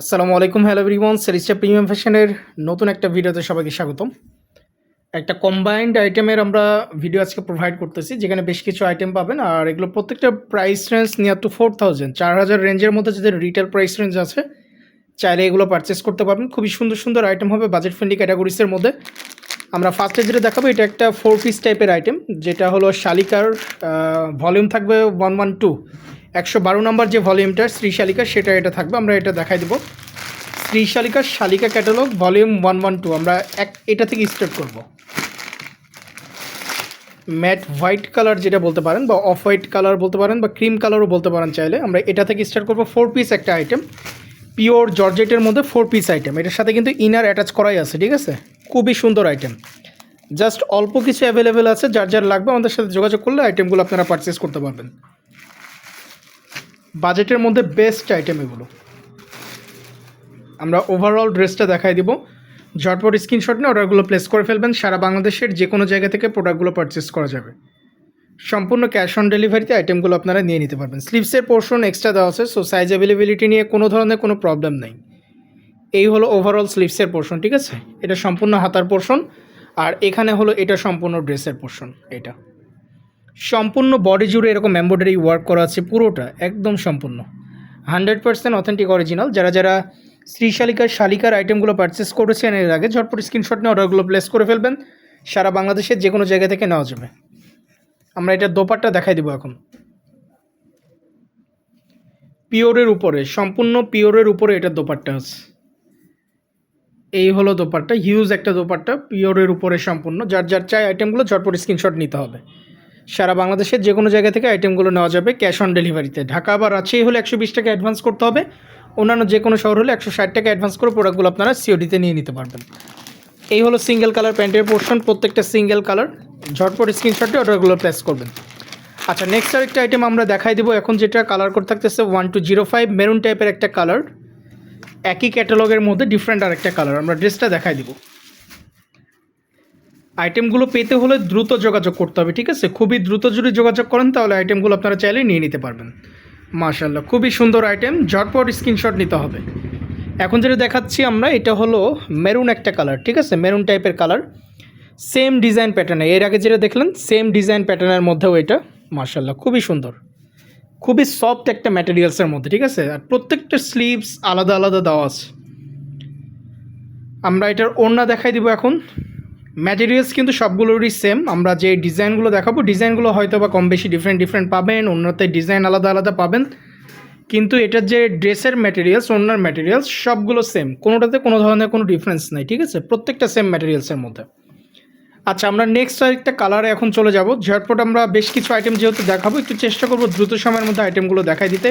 আসসালামু আলাইকুম hello everyone সেরিস্টা premium ফ্যাশনের নতুন একটা ভিডিওতে সবাইকে স্বাগতম। একটা কম্বাইন্ড আইটেমের আমরা ভিডিও আজকে প্রোভাইড করতেছি, যেখানে বেশ কিছু আইটেম পাবেন, আর এগুলো প্রত্যেকটা price range near to four thousand চার হাজার রেঞ্জের মধ্যে যাদের রিটেল প্রাইস রেঞ্জ আছে, চাইলে এগুলো পারচেস করতে পারবেন। খুবই সুন্দর সুন্দর আইটেম হবে বাজেট ফ্রেন্ডলি ক্যাটাগরিসের মধ্যে। আমরা ফার্স্টে যেটা দেখাবো, এটা একটা ফোর পিস টাইপের আইটেম যেটা হলো শালিকার ভলিউম থাকবে ওয়ান ওয়ান টু একশো বারো নম্বর যে ভলিউমটা শ্রী শালিকা, সেটা এটা থাকবে। আমরা এটা দেখাই দেবো। Shri শালিকার Shalika catalogue volume one one two. আমরা এক, এটা থেকে স্টার্ট করব। ম্যাট হোয়াইট কালার যেটা বলতে পারেন, বা অফ হোয়াইট কালার বলতে পারেন, বা ক্রিম কালারও বলতে পারেন চাইলে। আমরা এটা থেকে স্টার্ট করব, ফোর পিস একটা আইটেম। পিওর জর্জেটের মধ্যে ফোর পিস আইটেম। এটার সাথে কিন্তু ইনার অ্যাটাচ করাই আছে, ঠিক আছে? খুবই সুন্দর আইটেম। জাস্ট অল্প কিছু অ্যাভেলেবেল আছে, যার যার লাগবে আমাদের সাথে যোগাযোগ করলে আইটেমগুলো আপনারা পারচেস করতে পারবেন। বাজেটের মধ্যে বেস্ট আইটেম এগুলো। আমরা ওভারঅল ড্রেসটা দেখাই দিব। ঝটপট স্ক্রিনশট নিয়ে অর্ডারগুলো প্লেস করে ফেলবেন। সারা বাংলাদেশের যে কোনো জায়গা থেকে প্রোডাক্টগুলো পারচেস করা যাবে। সম্পূর্ণ ক্যাশ অন ডেলিভারিতে আইটেমগুলো আপনারা নিয়ে নিতে পারবেন। স্লিভসের পোর্শন এক্সট্রা দেওয়া আছে সো সাইজ অ্যাভেলেবিলিটি নিয়ে কোনো ধরনের কোনো প্রবলেম নেই। এই হলো ওভারঅল স্লিভসের পোর্শন ঠিক আছে? এটা সম্পূর্ণ হাতার পোর্শন আর এখানে হলো এটা সম্পূর্ণ ড্রেসের পোর্শন এটা। সম্পূর্ণ বডি জুড়ে এরকম এম্ব্রয়ডারি ওয়ার্ক করা আছে, পুরোটা একদম সম্পূর্ণ। হান্ড্রেড পার্সেন্ট অথেন্টিক অরিজিনাল যারা যারা শ্রীশালিকার শালিকার শালিকার আইটেমগুলো পারচেস করেছেন এর আগে, ঝটপট স্ক্রিনশট নিয়ে অর্ডারগুলো প্লেস করে ফেলবেন। সারা বাংলাদেশের যে কোনো জায়গা থেকে নেওয়া যাবে। আমরা এটা দোপাট্টা দেখাই দিব এখন। পিওরের উপরে, সম্পূর্ণ পিওরের উপরে এটা দোপাট্টা আছে। এই হলো দোপাট্টা হিউজ একটা দোপাট্টা, পিওরের উপরে সম্পূর্ণ। যার যার চাই আইটেমগুলো ঝটপট স্ক্রিনশট নিতে হবে। সারা বাংলাদেশের যে কোনো জায়গা থেকে আইটেমগুলো নেওয়া যাবে ক্যাশ অন ডেলিভারিতে। ঢাকা বা রাজশাহী হলে একশো বিশ টাকা অ্যাডভান্স করতে হবে। অন্যান্য যে কোনো শহর হলে একশো ষাট টাকা অ্যাডভান্স করে প্রোডাক্টগুলো আপনারা সিওডিতে নিয়ে নিতে পারবেন। এই হলো সিঙ্গেল কালার প্যান্টের পোর্শন প্রত্যেকটা সিঙ্গেল কালার ঝটপট স্ক্রিনশটে অর্ডারগুলো প্লেস করবেন। আচ্ছা নেক্সট আরেকটা আইটেম আমরা দেখাই দেবো। এখন যেটা কালার করে থাকতেছে one two zero five maroon টাইপের একটা কালার একই ক্যাটালগের মধ্যে ডিফারেন্ট আরেকটা কালার আমরা ড্রেসটা দেখাই দিব। আইটেমগুলো পেতে হলে দ্রুত যোগাযোগ করতে হবে, ঠিক আছে? খুবই দ্রুত যদি যোগাযোগ করেন, তাহলে আইটেমগুলো আপনারা চাইলে নিয়ে নিতে পারবেন। মাশাল্লাহ খুবই সুন্দর আইটেম, ঝটপট স্ক্রিনশট নিতে হবে। এখন যেটা দেখাচ্ছি আমরা, এটা হলো মেরুন একটা কালার, ঠিক আছে? মেরুন টাইপের কালার, সেম ডিজাইন প্যাটার্নে এর। আগে যেটা দেখলেন, সেম ডিজাইন প্যাটার্নের মধ্যেও এটা মাশাল্লাহ খুবই সুন্দর। খুবই সফট একটা ম্যাটেরিয়ালসের মধ্যে, ঠিক আছে? আর প্রত্যেকটা স্লিভস আলাদা আলাদা দেওয়া আছে। আমরা এটার ওড়না দেখাই দিব এখন। ম্যাটেরিয়ালস কিন্তু সবগুলোরই সেম আমরা যে ডিজাইনগুলো দেখাবো ডিজাইনগুলো হয়তো বা কম বেশি ডিফারেন্ট ডিফারেন্ট পাবেন, অন্যতে ডিজাইন আলাদা আলাদা পাবেন। কিন্তু এটার যে ড্রেসের ম্যাটেরিয়ালস অন্যার ম্যাটেরিয়ালস সবগুলো সেম কোনোটাতে কোনো ধরনের কোনো ডিফারেন্স নেই, ঠিক আছে? প্রত্যেকটা সেম ম্যাটেরিয়ালসের মধ্যে। আচ্ছা আমরা নেক্সট আরেকটা কালারে এখন চলে যাব। ঝটপট আমরা বেশ কিছু আইটেম যেহেতু দেখাবো, একটু চেষ্টা করব দ্রুত সময়ের মধ্যে আইটেমগুলো দেখাই দিতে।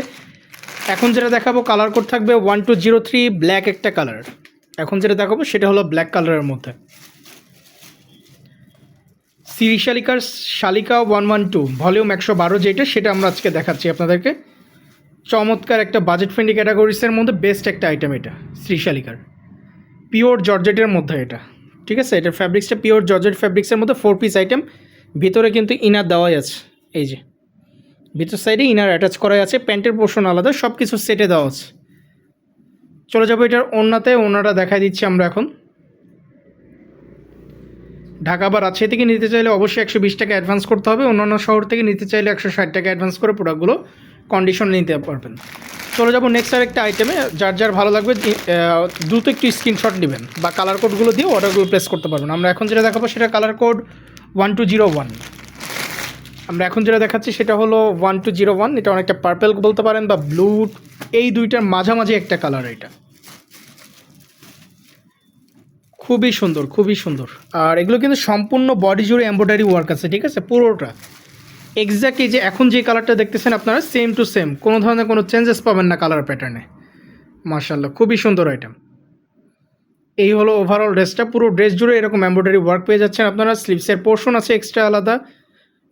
এখন যেটা দেখাবো কালার কোড থাকবে one two zero three black একটা কালার এখন যেটা দেখাবো, সেটা হলো ব্ল্যাক কালারের মধ্যে। সিরি শালিকার শালিকা ওয়ান ওয়ান টু ভলিউম একশো বারো যেটা, সেটা আমরা আজকে দেখাচ্ছি আপনাদেরকে। চমৎকার একটা বাজেট ফ্রেন্ডলি ক্যাটাগরিসের মধ্যে বেস্ট একটা আইটেম এটা শ্রী শালিকার। পিওর জর্জেটের মধ্যে এটা, ঠিক আছে? এটার ফ্যাব্রিক্সটা পিওর জর্জেট ফ্যাব্রিক্সের মধ্যে ফোর পিস আইটেম ভিতরে কিন্তু ইনার দেওয়াই আছে, এই যে। ভিতর সাইডে ইনার অ্যাটাচ করাই আছে, প্যান্টের পোর্শন আলাদা সব কিছু সেটে দেওয়া আছে। চলে যাব এটার ওনাতে ওনারা দেখাই দিচ্ছি আমরা এখন। ঢাকা বা রাজশাহী থেকে নিতে চাইলে অবশ্যই একশো বিশ টাকা অ্যাডভান্স করতে হবে। অন্যান্য শহর থেকে নিতে চাইলে একশো ষাট টাকা অ্যাডভান্স করে প্রোডাক্টগুলো কন্ডিশন নিতে পারবেন। চলে যাব নেক্সট আরেকটা আইটেমে যার যার ভালো লাগবে দ্রুত একটু স্ক্রিনশট নেবেন বা কালার কোডগুলো দিয়ে অর্ডারগুলো প্লেস করতে পারবেন। আমরা এখন যেটা দেখাবো সেটা colour code one two zero one আমরা এখন যেটা দেখাচ্ছি সেটা হলো ওয়ান টু জিরো ওয়ান এটা অনেকটা পার্পেল বলতে পারেন বা ব্লু এই দুইটার মাঝামাঝি একটা কালার এটা। খুবই সুন্দর খুবই সুন্দর। আর এগুলো কিন্তু সম্পূর্ণ বডি জুড়ে এম্ব্রয়ডারি ওয়ার্ক আছে, ঠিক আছে? পুরোটা। এক্স্যাক্ট এই যে এখন যে কালারটা দেখতেছেন আপনারা সেম টু সেম কোনো ধরনের কোনো চেঞ্জেস পাবেন না কালার প্যাটার্নে মার্শাল্লাহ খুবই সুন্দর আইটেম এই হলো ওভারঅল ড্রেসটা পুরো ড্রেস জুড়ে এরকম এম্ব্রয়ডারি ওয়ার্ক পেয়ে যাচ্ছেন আপনারা। স্লিভসের পোর্শন আছে এক্সট্রা আলাদা।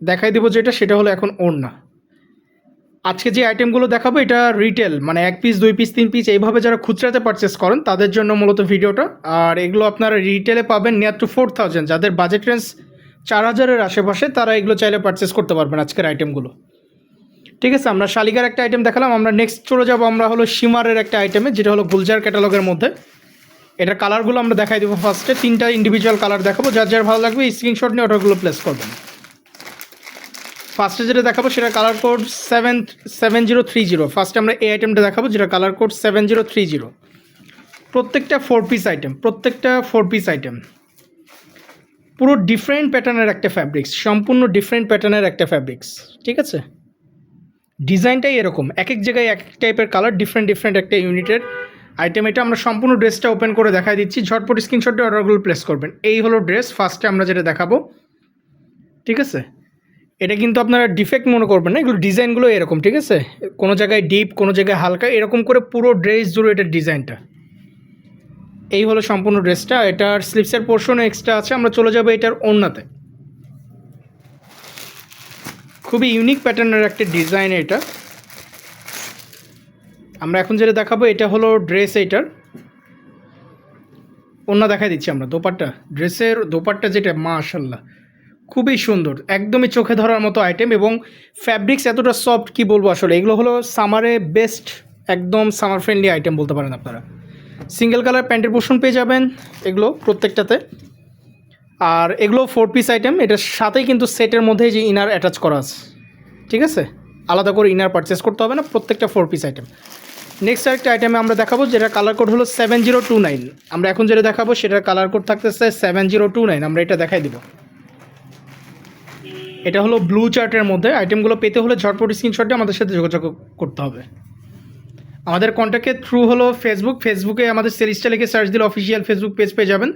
দেখাই দেবো যেটা, সেটা হলো এখন ওড়না। আজকে যে আইটেমগুলো দেখাবো, এটা রিটেল মানে এক পিস দুই পিস তিন পিস এইভাবে যারা খুচরাতে পারচেস করেন, তাদের জন্য মূলত ভিডিওটা। আর এগুলো আপনারা রিটেলে পাবেন নিয়ার টু ফোর থাউজেন্ড যাদের বাজেট রেঞ্জ চার হাজারের আশেপাশে, তারা এগুলো চাইলে পারচেস করতে পারবেন আজকের আইটেমগুলো ঠিক আছে, আমরা শালিকার একটা আইটেম দেখালাম। আমরা নেক্সট চলে যাব, আমরা হলো সীমারের একটা আইটেমে যেটা হলো গুলজার ক্যাটালগের মধ্যে। এটার কালারগুলো আমরা দেখাই দেবো ফার্স্টে তিনটা ইন্ডিভিজুয়াল কালার দেখাবো। যার যার ভালো লাগবে স্ক্রিনশট নিয়ে অর্ডারগুলো প্লেস করবেন। ফার্স্টে যেটা দেখাবো সেটা colour code seven seven zero three zero ফার্স্টে আমরা এই আইটেমটা দেখাবো যেটা colour code seven zero three zero প্রত্যেকটা ফোর পিস আইটেম প্রত্যেকটা ফোর পিস আইটেম পুরো ডিফারেন্ট প্যাটার্নের একটা ফ্যাব্রিক্স সম্পূর্ণ ডিফারেন্ট প্যাটার্নের একটা ফ্যাব্রিক্স ঠিক আছে? ডিজাইনটাই এরকম এক এক জায়গায় এক এক টাইপের কালার ডিফারেন্ট ডিফারেন্ট একটা ইউনিটের আইটেম এটা আমরা সম্পূর্ণ ড্রেসটা ওপেন করে দেখাই দিচ্ছি। ঝটপট স্ক্রিনশটে অর্ডারগুলো প্লেস করবেন। এই হলো ড্রেস ফার্স্টে আমরা যেটা দেখাবো, ঠিক আছে? এটা কিন্তু আপনারা ডিফেক্ট মনে করবেন না, এগুলো ডিজাইনগুলো এরকম, ঠিক আছে? কোনো জায়গায় ডিপ কোনো জায়গায় হালকা, এরকম করে পুরো ড্রেস জুড়ে এটার ডিজাইনটা। এই হলো সম্পূর্ণ ড্রেসটা এটার স্লিপসের পোর্শন এক্সট্রা আছে, আমরা চলে যাব এটার ওড়নাতে। খুবই ইউনিক প্যাটার্নের একটা ডিজাইন এটা। আমরা এখন যেটা দেখাবো, এটা হলো ড্রেস এইটার অন্য দেখাই দিচ্ছি আমরা, দোপাট্টা। ড্রেসের দোপাট্টা যেটা মাশাল্লাহ খুবই সুন্দর, একদমই চোখে ধরার মতো আইটেম এবং ফ্যাব্রিক্স এতটা সফট কি বলব আসলে? এগুলো হলো সামারে বেস্ট একদম সামার ফ্রেন্ডলি আইটেম বলতে পারেন আপনারা। সিঙ্গেল কালার প্যান্টের পোর্শন পেয়ে যাবেন এগুলো প্রত্যেকটাতে। আর এগুলো ফোর পিস আইটেম এটার সাথেই কিন্তু সেটের মধ্যে যে ইনার অ্যাটাচ করা আছে। ঠিক আছে? আলাদা করে ইনার পারচেস করতে হবে না, প্রত্যেকটা ফোর পিস আইটেম নেক্সট আরেকটা আইটেমে আমরা দেখাবো, যেটা কালার কোড হলো সেভেন জিরো টু নাইন আমরা এখন যেটা দেখাবো, সেটার কালার কোড থাকতেছে সেভেন জিরো টু নাইন আমরা এটা দেখাই দিব। এটা হলো ব্লু চার্টের মধ্যে আইটেমগুলো পেতে হলে ঝটপট স্ক্রিনশটে আমাদের সাথে যোগাযোগ করতে হবে। আমাদের কন্ট্যাক্টের থ্রু হলো ফেসবুক ফেসবুকে আমাদের সেলিস্টা লিখে সার্চ দিলে অফিসিয়াল ফেসবুক পেজ পেয়ে যাবেন।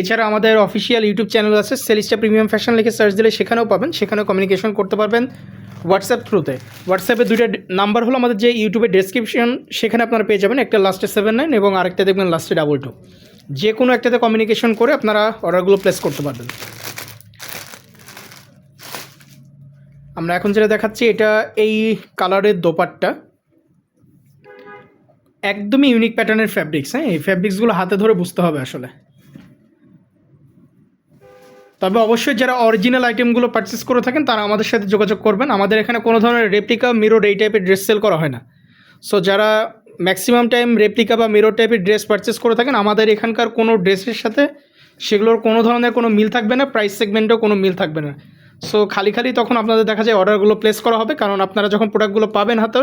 এছাড়া আমাদের অফিসিয়াল ইউটিউব চ্যানেল আছে সেলিস্টা প্রিমিয়াম ফ্যাশন লিখে সার্চ দিলে সেখানেও পাবেন। সেখানেও কমিউনিকেশন করতে পারবেন হোয়াটসঅ্যাপ থ্রুতে হোয়াটসঅ্যাপে দুইটা নাম্বার হলো আমাদের যে ইউটিউবের ডেসক্রিপশন সেখানে আপনারা পেয়ে যাবেন। একটা লাস্টে সেভেন নাইন এবং আরেকটা দেখবেন লাস্টে ডাবল টু যে কোনো একটাতে কমিউনিকেশন করে আপনারা অর্ডারগুলো প্লেস করতে পারবেন। আমরা এখন যেটা দেখাচ্ছি, এটা এই কালারের দোপাট্টা। একদমই ইউনিক প্যাটার্নের ফ্যাব্রিক্স হ্যাঁ? এই ফ্যাব্রিক্সগুলো হাতে ধরে বুঝতে হবে আসলে। তবে অবশ্যই যারা অরিজিনাল আইটেমগুলো পারচেস করে থাকেন, তারা আমাদের সাথে যোগাযোগ করবেন। আমাদের এখানে কোনো ধরনের রেপ্লিকা মিরর এই টাইপের ড্রেস সেল করা হয় না। সো যারা ম্যাক্সিমাম টাইম রেপ্লিকা বা মিরর টাইপের ড্রেস পারচেস করে থাকেন, আমাদের এখানকার কোনো ড্রেসের সাথে সেগুলোর কোনো ধরনের কোনো মিল থাকবে না প্রাইস সেগমেন্টেও কোনো মিল থাকবে না। সো খালি খালি তখন আপনাদের দেখা যায় অর্ডারগুলো প্লেস করা হবে, কারণ আপনারা যখন প্রোডাক্টগুলো পাবেন হাতে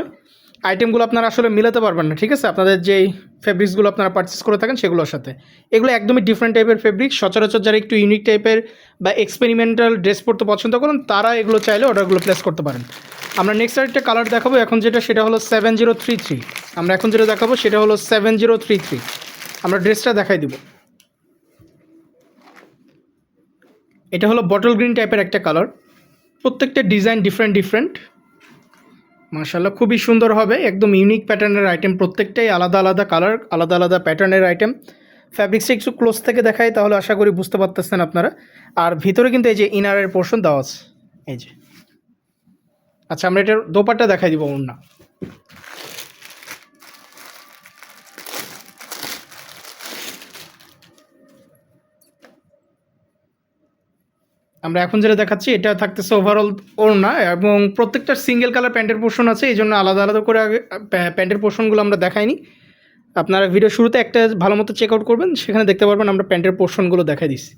আইটেমগুলো আপনারা আসলে মিলাতে পারবেন না, ঠিক আছে? আপনাদের যেই ফেব্রিক্সগুলো আপনারা পারচেস করে থাকেন সেগুলোর সাথে। এগুলো একদমই ডিফারেন্ট টাইপের ফেব্রিক সচরাচর যারা একটু ইউনিক টাইপের বা এক্সপেরিমেন্টাল ড্রেস পরতে পছন্দ করেন, তারা এগুলো চাইলে অর্ডারগুলো প্লেস করতে পারেন। আমরা নেক্সট আরেকটা কালার দেখাবো, এখন যেটা, সেটা হলো সেভেন জিরো থ্রি থ্রি আমরা এখন যেটা দেখাবো, সেটা হলো সেভেন জিরো থ্রি থ্রি আমরা ড্রেসটা দেখাই দিব। এটা হলো বটল গ্রিন টাইপের একটা কালার প্রত্যেকটা ডিজাইন ডিফারেন্ট ডিফারেন্ট মার্শাল্লাহ খুবই সুন্দর হবে। একদম ইউনিক প্যাটার্নের আইটেম প্রত্যেকটাই আলাদা আলাদা কালার আলাদা আলাদা প্যাটার্নের আইটেম ফ্যাব্রিক্সটা একটু ক্লোজ থেকে দেখায় তাহলে আশা করি বুঝতে পারতেছেন আপনারা। আর ভিতরে কিন্তু এই যে ইনারের পোর্শন দেওয়া আছে। এই যে। আচ্ছা আমরা এটার দোপাট্টা দেখাই দিব ওর না আমরা এখন যেটা দেখাচ্ছি, এটা থাকতেছে ওভারঅল ওর ওড়না এবং প্রত্যেকটা সিঙ্গেল কালার প্যান্টের পোর্শন আছে, এই জন্য আলাদা আলাদা করে প্যান্টের পোর্শনগুলো আমরা দেখাইনি। আপনারা ভিডিও শুরুতে একটা ভালো মতো চেক আউট করবেন, সেখানে দেখতে পারবেন আমরা প্যান্টের পোর্শনগুলো দেখাই দিচ্ছি।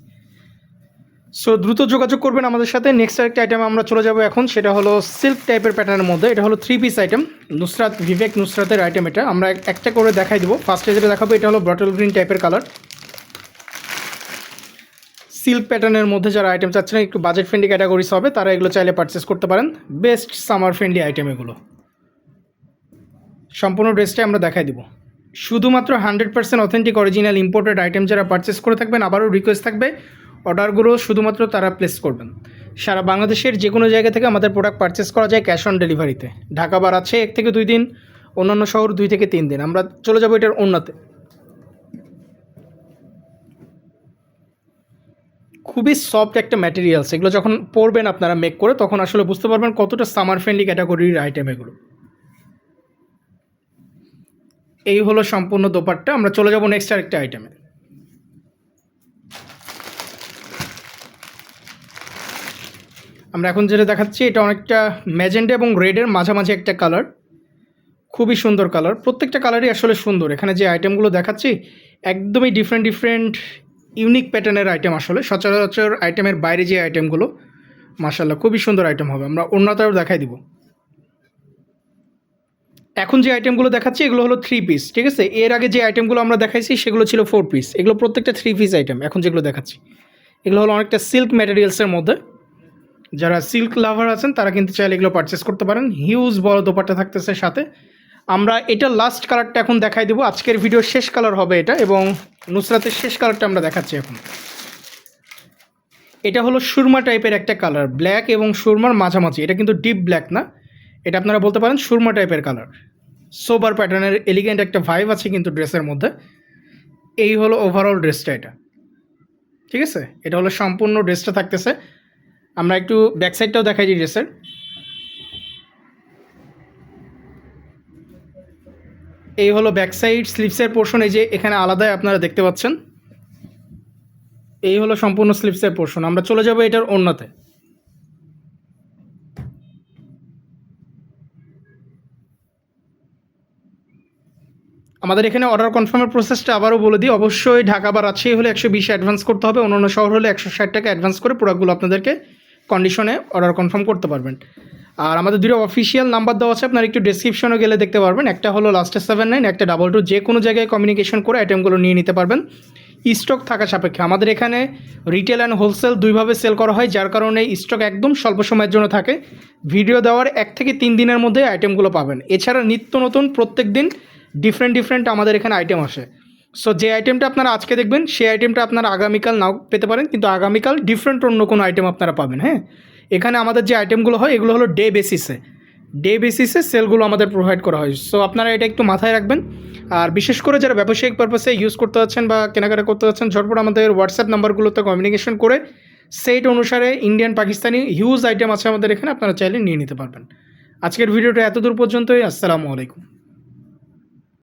সো দ্রুত যোগাযোগ করবেন আমাদের সাথে। নেক্সট আরেকটা আইটেম আমরা চলে যাব এখন, সেটা হলো সিল্ক টাইপের প্যাটার্নের মধ্যে। এটা হলো three piece item Nusrat, Bibek নুসরাতের item এটা। আমরা একটা করে দেখাই দেবো। ফার্স্টে যেটা দেখাবো, এটা হলো বটল গ্রিন টাইপের কালার সিল্ক প্যাটার্নের মধ্যে যারা আইটেম চাচ্ছেন, একটু বাজেট ফ্রেন্ডলি ক্যাটাগরিজ হবে, তারা এগুলো চাইলে পারচেস করতে পারেন। বেস্ট সামার ফ্রেন্ডলি আইটেম এগুলো। সম্পূর্ণ ড্রেসটাই আমরা দেখাই দিব। শুধুমাত্র hundred percent authentic original imported item যারা পারচেস করে থাকবেন, আবারও রিকোয়েস্ট থাকবে অর্ডারগুলো শুধুমাত্র তারা প্লেস করবেন। সারা বাংলাদেশের যে কোনো জায়গা থেকে আমাদের প্রোডাক্ট পারচেস করা যায় ক্যাশ অন ডেলিভারিতে ঢাকা বার আছে এক থেকে দুই দিন, অন্যান্য শহর দুই থেকে তিন দিন। আমরা চলে যাব এটার অন্যতে। খুবই সফট একটা ম্যাটেরিয়ালস এগুলো যখন পরবেন আপনারা মেক করে, তখন আসলে বুঝতে পারবেন কতটা সামার ফ্রেন্ডলি ক্যাটাগরির আইটেম এগুলো। এই হলো সম্পূর্ণ দোপারটা আমরা চলে যাব নেক্সট আরেকটা আইটেমে আমরা এখন যেটা দেখাচ্ছি, এটা অনেকটা ম্যাজেন্ডা এবং রেডের মাঝামাঝি একটা কালার খুবই সুন্দর কালার প্রত্যেকটা কালারই আসলে সুন্দর। এখানে যে আইটেমগুলো দেখাচ্ছি, একদমই ডিফারেন্ট ডিফারেন্ট ইউনিক প্যাটার্নের আইটেম আসলে। সচরাচর আইটেমের বাইরে যে আইটেমগুলো মাসাল্লাহ খুবই সুন্দর আইটেম হবে। আমরা অন্যতাও দেখাই দিব। এখন যে আইটেমগুলো দেখাচ্ছি, এগুলো হলো থ্রি পিস ঠিক আছে? এর আগে যে আইটেমগুলো আমরা দেখাইছি, সেগুলো ছিল ফোর পিস এগুলো প্রত্যেকটা থ্রি পিস আইটেম এখন যেগুলো দেখাচ্ছি। এগুলো হলো অনেকটা সিল্ক ম্যাটেরিয়ালসের মধ্যে। যারা সিল্ক লাভার আছেন, তারা কিন্তু চাইলে এগুলো পারচেস করতে পারেন। হিউজ বড় দোপাট্টা থাকতেছে সাথে। আমরা এটা লাস্ট কালারটা এখন দেখাই দেবো। আজকের ভিডিও শেষ কালার হবে এটা এবং নুসরাতের শেষ কালারটা আমরা দেখাচ্ছি এখন। এটা হলো সুরমা টাইপের একটা কালার ব্ল্যাক এবং সুরমার মাঝামাঝি। এটা কিন্তু ডিপ ব্ল্যাক না। এটা আপনারা বলতে পারেন সুরমা টাইপের কালার সোবার প্যাটার্নের এলিগেন্ট একটা ভাইব আছে কিন্তু ড্রেসের মধ্যে। এই হলো ওভারঅল ড্রেসটা এটা। ঠিক আছে? এটা হলো সম্পূর্ণ ড্রেসটা থাকতেছে। আমরা একটু ব্যাক সাইডটাও দেখাই দিই ড্রেসের এই হলো ব্যাক সাইড স্লিপসের পোর্শন এই যে এখানে আলাদাই আপনারা দেখতে পাচ্ছেন। এই হলো সম্পূর্ণ স্লিপসের পোর্শন আমরা চলে যাব এটার অন্যতে। আমাদের এখানে অর্ডার কনফার্মের প্রসেসটা আবারও বলে দিই, অবশ্যই ঢাকা বা রাজশাহী হলে একশো বিশ অ্যাডভান্স করতে হবে অন্য অন্য শহর হলে একশো ষাট টাকা অ্যাডভান্স করে প্রোডাক্টগুলো আপনাদেরকে কন্ডিশনে অর্ডার কনফার্ম করতে পারবেন। আর আমাদের দুটো অফিসিয়াল নাম্বার দেওয়া আছে, আপনার একটু ডিসক্রিপশনে গেলে দেখতে পারবেন। একটা হলো লাস্টে সেভেন নাইন একটা ডাবল টু যে কোনো জায়গায় কমিউনিকেশন করে আইটেমগুলো নিয়ে নিতে পারবেন। স্টক থাকা সাপেক্ষে। আমাদের এখানে রিটেল অ্যান্ড হোলসেল দুইভাবে সেল করা হয়, যার কারণে স্টক একদম স্বল্প সময়ের জন্য থাকে। ভিডিও দেওয়ার এক থেকে তিন দিনের মধ্যে আইটেমগুলো পাবেন। এছাড়া নিত্য নতুন প্রত্যেক দিন ডিফারেন্ট ডিফারেন্ট আমাদের এখানে আইটেম আসে। সো যে আইটেমটা আপনারা আজকে দেখবেন, সেই আইটেমটা আপনারা আগামীকাল নাও পেতে পারেন, কিন্তু আগামীকাল ডিফারেন্ট অন্য কোনো আইটেম আপনারা পাবেন হ্যাঁ? এখানে আমাদের যে আইটেমগুলো হয়, এগুলো হলো ডে বেসিসে ডে বেসিসে সেলগুলো আমাদের প্রোভাইড করা হয়। সো আপনারা এটা একটু মাথায় রাখবেন। আর বিশেষ করে যারা ব্যবসায়িক পারপাসে ইউজ করতে যাচ্ছেন বা কেনাকাটা করতে যাচ্ছেন, ঝটপট আমাদের হোয়াটসঅ্যাপ নাম্বারগুলোতে কমিউনিকেশন করে সেইট অনুসারে ইন্ডিয়ান পাকিস্তানি হিউজ আইটেম আছে আমাদের এখানে, আপনারা চাইলে নিয়ে নিতে পারবেন। আজকের ভিডিওটা এত দূর পর্যন্তই। আসসালামু আলাইকুম।